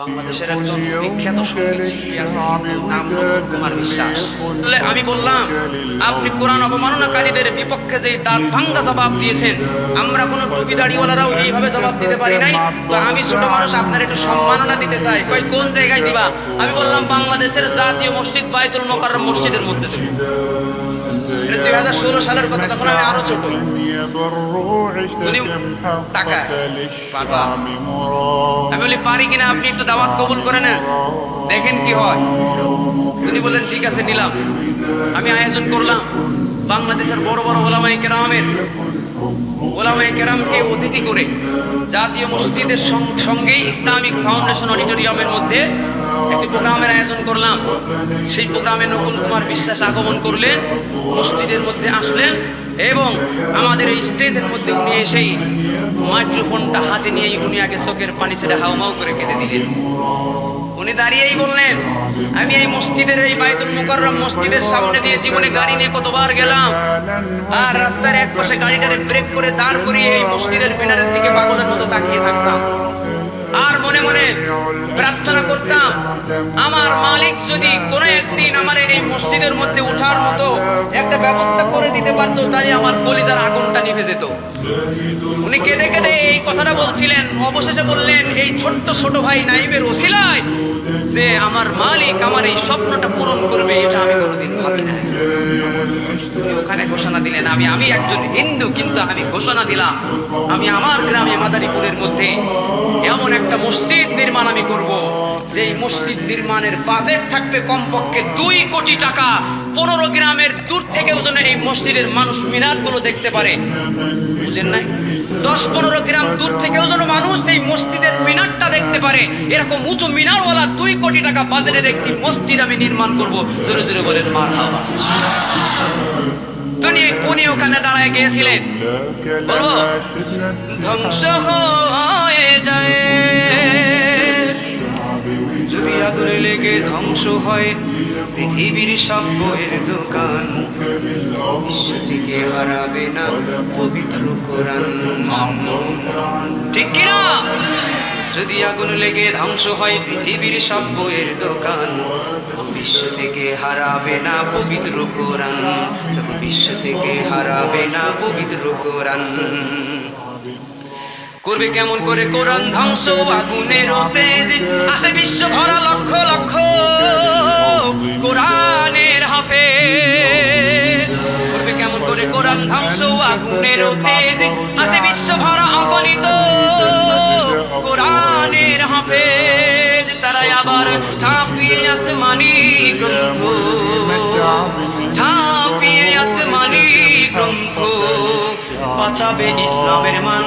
বাংলাদেশের একজন বিখ্যাত নাম আমি বললাম, আপনি কোরআন অবমাননাকারীদের বিপক্ষে যে দাঁত ভাঙ্গা জবাব দিয়েছেন, আমরা কোনো টুপি দাড়িওয়ালারাও এইভাবে জবাব দিতে পারি নাই। তো আমি ছোট মানুষ, আপনার একটু সম্মাননা দিতে চাই। কই, কোন জায়গায় দিবা? আমি বললাম, বাংলাদেশের জাতীয় মসজিদ, বাইতুল মোকাররম মসজিদের মধ্যে দুই হাজার ষোলো সালের কথা, তখন আমি আরও ছোট। টাকা আমি বলি, পারি কিনা? আপনি একটু দাওয়াত কবুল করে নেন। দেখেন কি হয়। তিনি বললেন, ঠিক আছে, নিলাম। আমি আয়োজন করলাম বাংলাদেশের বড় বড় ওলামাই কেরামের। ওলামাই কেরামকে অতিথি করে জাতীয় মসজিদের সঙ্গেই ইসলামিক ফাউন্ডেশন অডিটোরিয়ামের মধ্যে একটি প্রোগ্রামের আয়োজন করলাম। সেই প্রোগ্রামে নকুল কুমার বিশ্বাস আগমন করলেন, মসজিদের মধ্যে আসলেন। এবং আমাদের এই স্টেজের মধ্যে উনি এসেই মাইক্রোফোনটা হাতে নিয়েই উনি আগে চোখের পানি ছেড়ে হাউমাউ করে কেঁদে দিলেন। উনি দাঁড়িয়েই বললেন, আমি এই মসজিদের, এই বাইতুল মুকাররম মসজিদের সামনে দিয়ে জীবনে গাড়ি নিয়ে কতবার গেলাম আর রাস্তার এক পাশে গাড়িটারে ব্রেক করে দাঁড় করিয়ে এই মসজিদের মিনারের দিকে পাগলের মতো তাকিয়ে থাকতাম। আর মনে মনে প্রার্থনা করতাম আমার মালিক যদি কোনো একদিন আমার এই মসজিদের মধ্যে উঠার মতো একটা ব্যবস্থা করে দিতে পারতো তাই আমার কলিজার আগুনটা নিভে যেত। উনি কেঁদে কেঁদে এই কথাটা বলছিলেন। অবশেষে বললেন, এই ছোট্ট ছোট ভাই নাইবের ওসিলায় যে আমার মালিক আমার এই স্বপ্নটা পূরণ করবে, এটা আমি কোনোদিন ভাবি না ওখানে ঘোষণা দিলেন আমি আমি একজন হিন্দু, কিন্তু আমি ঘোষণা দিলাম, আমি আমার গ্রামে মাদারীপুরের মধ্যে এমন একটা মসজিদ নির্মাণ আমি করব যে মসজিদ নির্মাণের বাজেট থাকবে কমপক্ষে দুই কোটি টাকা। পনেরো গ্রামের দূর থেকেও যেন এই মসজিদের মানুষ মিনারগুলো দেখতে পারে। বুঝেন নাই? দশ পনেরো গ্রাম দূর থেকেও যেন মানুষ এই মসজিদের মিনারটা দেখতে পারে। এরকম উঁচু মিনারওয়ালা দুই কোটি টাকা বাজেটের একটি মসজিদ আমি নির্মাণ করব। জোরে জোরে বলেন মার হাওয়া উনি ওখানে দাঁড়ায় গিয়েছিলেন। ধ্বংস হয়ে যায়। যদি আগুনে লেগে ধ্বংস হয়, পৃথিবীর সব বইয়ের দোকান বিশ্ব থেকে হারাবে না পবিত্র কোরআন ঠিক কিনা? যদি আগুন লেগে ধ্বংস হয়, পৃথিবীর সব বইয়ের দোকান বিশ্ব থেকে হারাবে না পবিত্র কোরআন। বিশ্ব থেকে হারাবে না পবিত্র কোরআন। করবে কেমন করে কোরআন ধ্বংস? আগুনের তেজ আসে বিশ্ব ভরা লক্ষ লক্ষ কোরআনের হাফে করবে কেমন করে কোরআন ধ্বংস? আগুনের তেজ আসে বিশ্ব ভরা অগণিত কোরআনের হাফেজ। তারা আবার ছাপিয়ে আসমানি গ্রন্থ। ছাপিয়ে আসমানি গ্রন্থ। বাঁচাবে ইসলামের মান।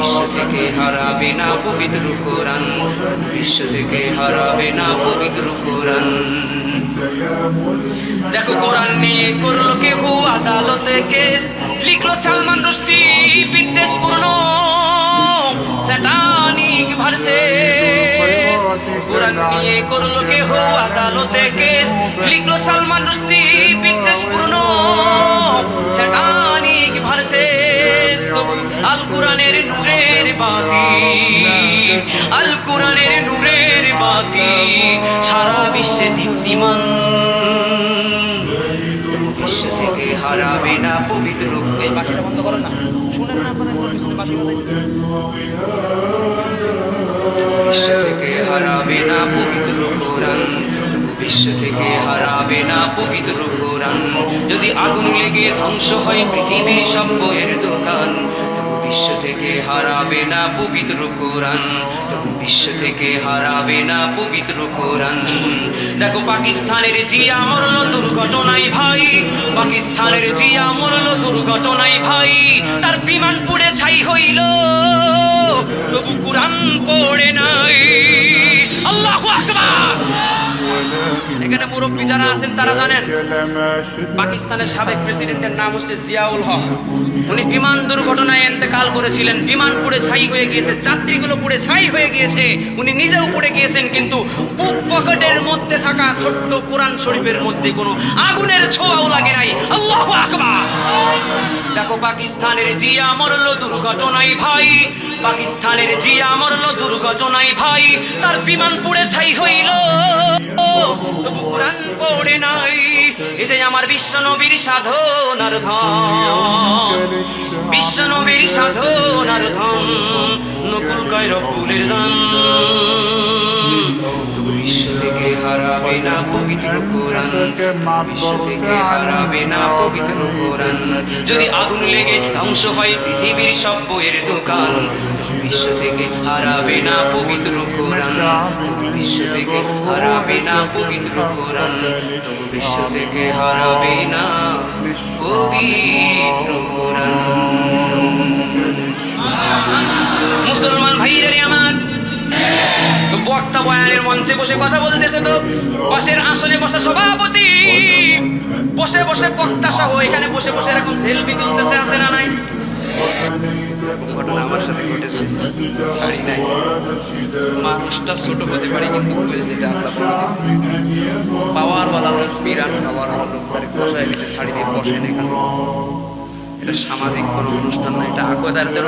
বিশ্ব থেকে হারাবে না পবিত্র কোরআন। বিশ্ব থেকে হারাবে না পবিত্র কোরআন। দেখো কোরআন নিয়ে করল কেউ আদালতে কেস, লিখলো সালমান রুশদি বিদ্বেষপূর্ণ। কোরআন নিয়ে করল কেউ আদালতে কেস? লিখলো সালমান রুশদি বিদ্বেষপূর্ণ স্যাটানিক ভার্সেস। আল কোরআনের নূরের বাতি। আল কোরআনের নূরের বাতি। সারা বিশ্বে দীপ্তিমান। বিশ্ব থেকে হারাবে না পবিত্র এই বাসিটা বন্ধ করো না। শুনেন না আপনারা বাজাইতেছে। বিশ্ব থেকে হারাবে না পবিত্র কোরআন বিশ্ব থেকে হারাবে না পবিত্র কোরআন যদি আগুন লেগে ধ্বংস হয় পৃথিবীর সব বইয়ের দোকান বিশ্ব থেকে হারাবে না পবিত্র কোরআন তবু বিশ্ব থেকে হারাবে না পবিত্র কোরআন দেখো, পাকিস্তানের জিয়া মরল দুর্ঘটনায় ভাই। পাকিস্তানের জিয়া মরল দুর্ঘটনায় ভাই। তার বিমান পুড়ে ছাই হইল। এখানে মুরব্বী যারা আছেন তারা জানেন, পাকিস্তানের সাবেক প্রেসিডেন্টের নাম হচ্ছে জিয়াউল হক। উনি বিমান দুর্ঘটনায় এন্তেকাল করেছিলেন, বিমান পুড়ে ছাই হয়ে গিয়েছে, যাত্রীগুলো পুড়ে ছাই হয়ে গিয়েছে। উনি নিজেও পুড়ে গিয়েছেন, কিন্তু বুক পকেটের মধ্যে থাকা ছোট্ট কোরআন শরীফের মধ্যে কোনো আগুনের ছোঁয়াও লাগে নাই। আল্লাহ আকবার। দেখো, পাকিস্তানের জিয়া মরল দুর্ঘটনায় ভাই। পাকিস্তানের জিয়া মরল দুর্ঘটনায় ভাই, তার বিমান পুড়ে ছাই হইল। তবু কোরআন পড়ে নাই এটাই আমার বিশ্ব নবীর সাধনার ধন। বিশ্ব নবীর সাধনার ধন, নকুল কয় রব্বুলের দান। বিশ্ব থেকে হারাবে না পবিত্র থেকে হারাবে না পবিত্র যদি আগুন লেগে ধ্বংস হয় পৃথিবীর সব বইয়ের দোকান বিশ্ব থেকে হারাবে না পবিত্র কোরআন। বিশ্ব থেকে হারাবে না পবিত্র কোরআন। বিশ্ব থেকে হারাবে না পবিত্র কোরআন। মুসলমান ভাইয়ের আমার বক্তা বয়ানের মঞ্চে বসে কথা বলতেছে তো। পাশের আসনে বসে সভাপতি। বসে বসে বক্তা সহ এখানে বসে বসে এরকম সেলফি তুলতেছে, আছে না নাই? ঘটনা আমার সাথে ঘটেছে। ছাড়ি নাই। মানুষটা ছোট হতে পারে কিন্তু বলে যেটা আল্লাহ পাওয়ার বালা লোক, বিরাট পাওয়ার লোক, তার বসায় দিতে ছাড়ি দিয়ে বসেন এখানে এটা সামাজিক কোন অনুষ্ঠান না, এটা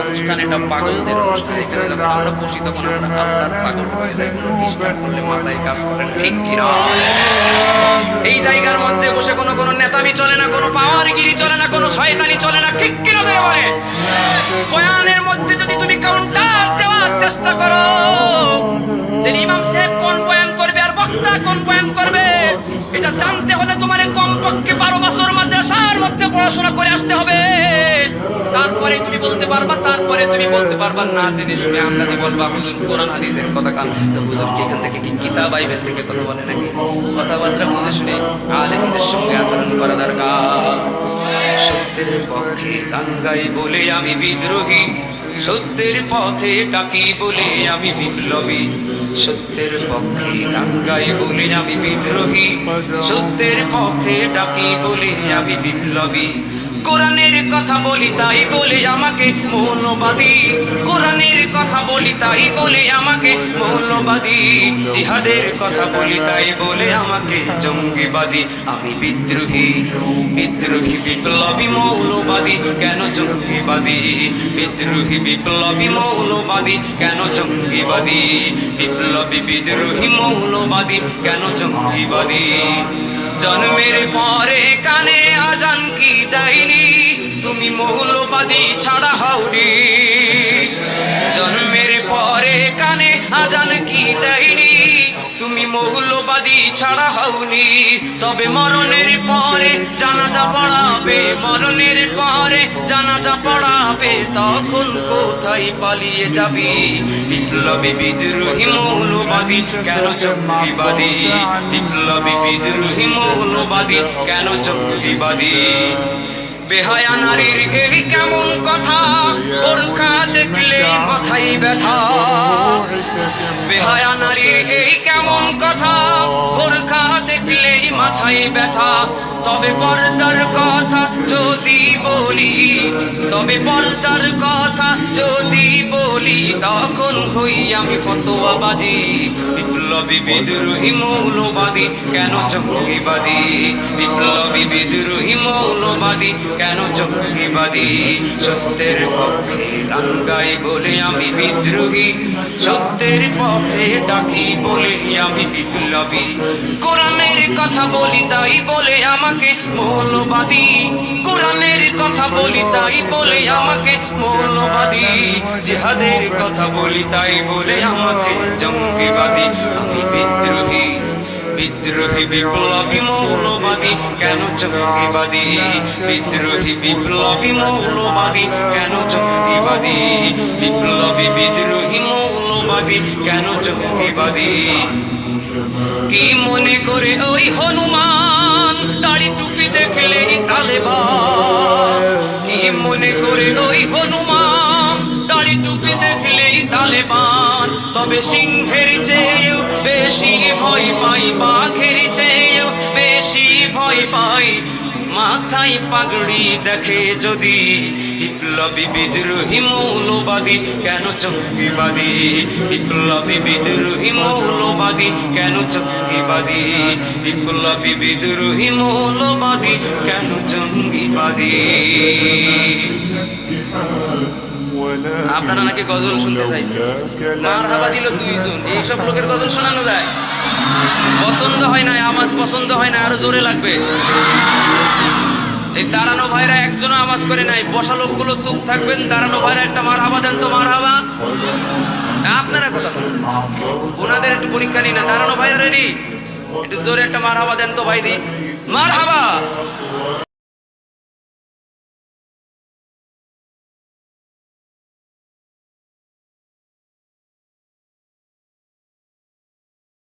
অনুষ্ঠান, এটা পাগলদের অনুষ্ঠান। এখানে যখন আমরা বসি, তখন আমরা আল্লাহর পাগল হয়ে যাই, কোনো করলে মাথায় কাজ করেন ঠিক কিরা এই জায়গার মধ্যে বসে কোনো কোনো নেতামি চলে না, কোনো চলে না, কোনো শয়তানি চলে না। ঠিক কিরা বলে বয়ানের মধ্যে যদি তুমি কাউন্টার দেওয়ার চেষ্টা করো ইমাম সাহেব কোন বয়ান করবে আর বক্তা কোন বয়ান করবে? এটা জানতে হলে তোমার কমপক্ষে বারো বছর মাদ্রাসার মধ্যে পড়াশোনা করে আসতে হবে। তারপরে তুমি বলতে পারবা, তারপরে তুমি বলতে পারবা, না জেনে শুনে আন্দাজে বলবা, হুজুর, কোরআন, হাদিসের কথা কান তো হুজুর কি এখান থেকে কি কিতাব, বাইবেল থেকে কথা বলে নাকি? কথাবার্তা বুঝে শুনে আলেমদের সঙ্গে আচরণ করা দরকার। সত্যের পক্ষে গান গাই বলে আমি বিদ্রোহী। সত্যের পথে ডাকি বলে আমি বিপ্লবী। সত্যের পক্ষে গান গাই বলে আমি বিদ্রোহী। সত্যের পথে ডাকি বলে আমি বিপ্লবী। কোরআনের কথা বলি, তাই বলে আমাকে মৌলবাদী। কোরআনের কথা বলি, তাই বলে আমাকে মৌলবাদী। জিহাদের কথা বলি, তাই বলে আমাকে জঙ্গিবাদী। আমি বিদ্রোহী বিদ্রোহী, বিপ্লবী মৌলবাদী। কেন জঙ্গিবাদী? বিদ্রোহী, বিপ্লবী মৌলবাদী। কেন জঙ্গিবাদী? বিপ্লবী, বিদ্রোহী মৌলবাদী। কেন জঙ্গিবাদী? জন্মের পরে কানে আজান কি দেয়নি? তুমি মৌলবাদী ছাড়া হাউরি জন্মের পরে কানে আজান কি দেয়নি? তুমি মৌলবাদী ছাড়া হাউনি তবে মরণের পরে জানাজা পড়াবে, মরণের পরে জানাজা পড়াবে, তখন কোথায় পালিয়ে যাবি? বিপ্লবী বিদ্রোহী মৌলবাদী, কেন জঙ্গিবাদী বিপ্লবী বিদ্রোহী মৌলবাদী, কেন জঙ্গিবাদী বেহায়া নারীর কেমন কথা? মাথায় ব্যথা। বেহায়া নারী এই কেমন কথা? বোরখা দেখলেই মাথায় ব্যথা। তবে পর্দার কথা যদি বলি, তবে পর্দার কথা যদি বলি, তখন হই আমি ফতোয়াবাজি। বিপ্লবী বিদ্রোহী মৌলবাদী, কেন জঙ্গিবাদী বিপ্লবী বিদ্রোহী মৌলবাদী, কেন জঙ্গিবাদী সত্যের পক্ষে গান গাই বলে আমি বিদ্রোহী। সত্যের পথে ডাকি বলে আমি বিপ্লবী। কোরআনের কথা বলি তাই বলে আমাকে মৌলবাদী। কোরআনের কথা বলি, তাই বলে আমাকে মৌলবাদী। জিহাদের কথা বলি, তাই বলে আমাকে জঙ্গিবাদী। আমি বিদ্রোহী বিদ্রোহী, বিপ্লবী, মৌলবাদী। কেন জঙ্গিবাদী? বিদ্রোহী, বিপ্লবী, মৌলবাদী। কেন জঙ্গিবাদী? বিপ্লবী, বিদ্রোহী, মৌলবাদী। কেন জঙ্গিবাদী? কি মনে করে ওই হনুমান? সিংহের চেয়েও বেশি ভয় পাই, বাঘের চেয়েও পাই। মাথায় পাগড়ি দেখে যদি বিপ্লবী বিদ্রোহী মৌলবাদী, কেন জঙ্গিবাদী বিপ্লবী বিদ্রোহী মৌলবাদী, কেন জঙ্গিবাদী বিপ্লবী বিদ্রোহী মৌলবাদী, কেন জঙ্গিবাদী আপনারা নাকি গজল শুনতে চাইছেন? মার হাবা দিল দুইজন। এইসব লোকের গজল শোনানো যায়। পছন্দ হয় না আওয়াজ পছন্দ হয় না আরও জোরে লাগবে। এই দাঁড়ানো ভাইরা একজনও আওয়াজ করে নাই। বসা লোকগুলো চুপ থাকবেন, দাঁড়ানো ভাইরা একটা মার হাবা দেন তো মার হাবা আপনারা কথা বলেন। ওনাদের একটু পরীক্ষা নিন না, দাঁড়ানো ভাইরা রেডি? একটু জোরে একটা মার হাবা দেন তো ভাই দি মার হাবা